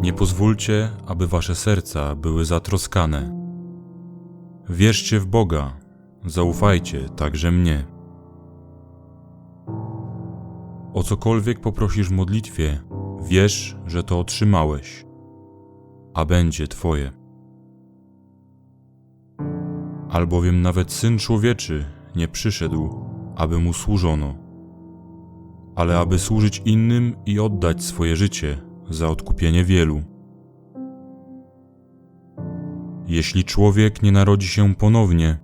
Nie pozwólcie, aby wasze serca były zatroskane. Wierzcie w Boga, zaufajcie także mnie. O cokolwiek poprosisz w modlitwie, wiesz, że to otrzymałeś, a będzie Twoje. Albowiem nawet Syn Człowieczy nie przyszedł, aby mu służono, ale aby służyć innym i oddać swoje życie za odkupienie wielu. Jeśli człowiek nie narodzi się ponownie,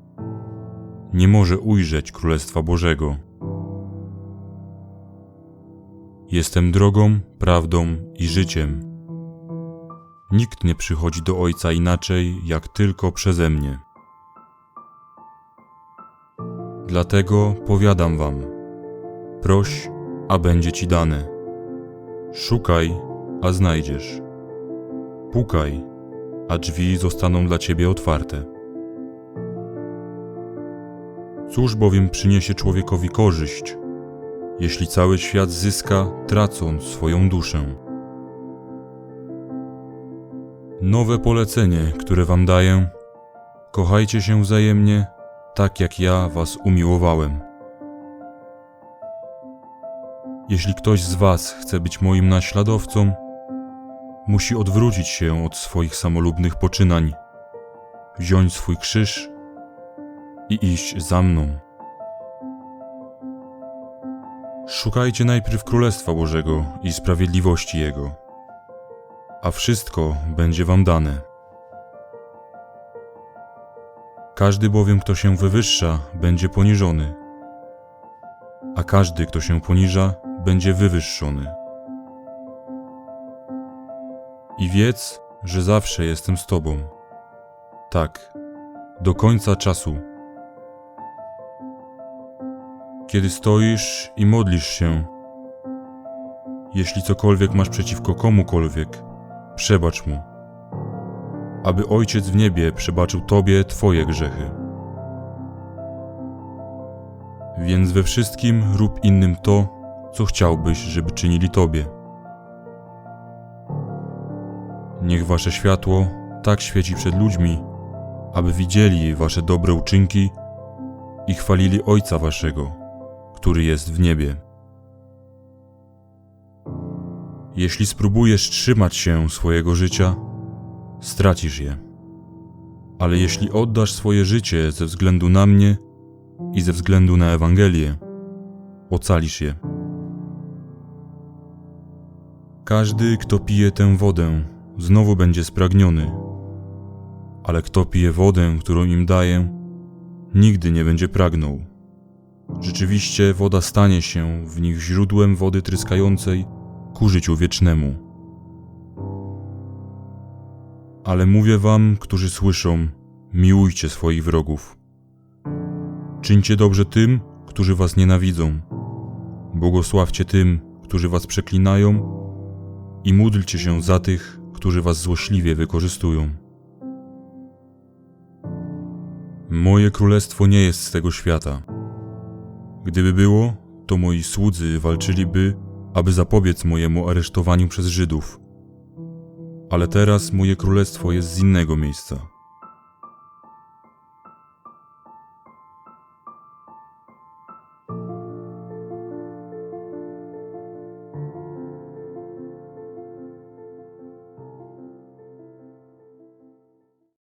nie może ujrzeć Królestwa Bożego. Jestem drogą, prawdą i życiem. Nikt nie przychodzi do Ojca inaczej, jak tylko przeze mnie. Dlatego powiadam wam: proś, a będzie ci dane. Szukaj, a znajdziesz. Pukaj, a drzwi zostaną dla ciebie otwarte. Cóż bowiem przyniesie człowiekowi korzyść, jeśli cały świat zyska, tracąc swoją duszę? Nowe polecenie, które wam daję: kochajcie się wzajemnie, tak jak ja was umiłowałem. Jeśli ktoś z was chce być moim naśladowcą, musi odwrócić się od swoich samolubnych poczynań, wziąć swój krzyż i iść za mną. Szukajcie najpierw Królestwa Bożego i sprawiedliwości Jego, a wszystko będzie wam dane. Każdy bowiem, kto się wywyższa, będzie poniżony, a każdy, kto się poniża, będzie wywyższony. I wiedz, że zawsze jestem z Tobą. Tak, do końca czasu. Kiedy stoisz i modlisz się, jeśli cokolwiek masz przeciwko komukolwiek, przebacz mu, aby Ojciec w niebie przebaczył Tobie Twoje grzechy. Więc we wszystkim rób innym to, co chciałbyś, żeby czynili Tobie. Niech Wasze światło tak świeci przed ludźmi, aby widzieli Wasze dobre uczynki i chwalili Ojca Waszego, który jest w niebie. Jeśli spróbujesz trzymać się swojego życia, stracisz je. Ale jeśli oddasz swoje życie ze względu na mnie i ze względu na Ewangelię, ocalisz je. Każdy, kto pije tę wodę, znowu będzie spragniony, ale kto pije wodę, którą im daję, nigdy nie będzie pragnął. Rzeczywiście woda stanie się w nich źródłem wody tryskającej ku życiu wiecznemu. Ale mówię wam, którzy słyszą, miłujcie swoich wrogów. Czyńcie dobrze tym, którzy was nienawidzą. Błogosławcie tym, którzy was przeklinają i módlcie się za tych, którzy was złośliwie wykorzystują. Moje królestwo nie jest z tego świata. Gdyby było, to moi słudzy walczyliby, aby zapobiec mojemu aresztowaniu przez Żydów. Ale teraz moje królestwo jest z innego miejsca.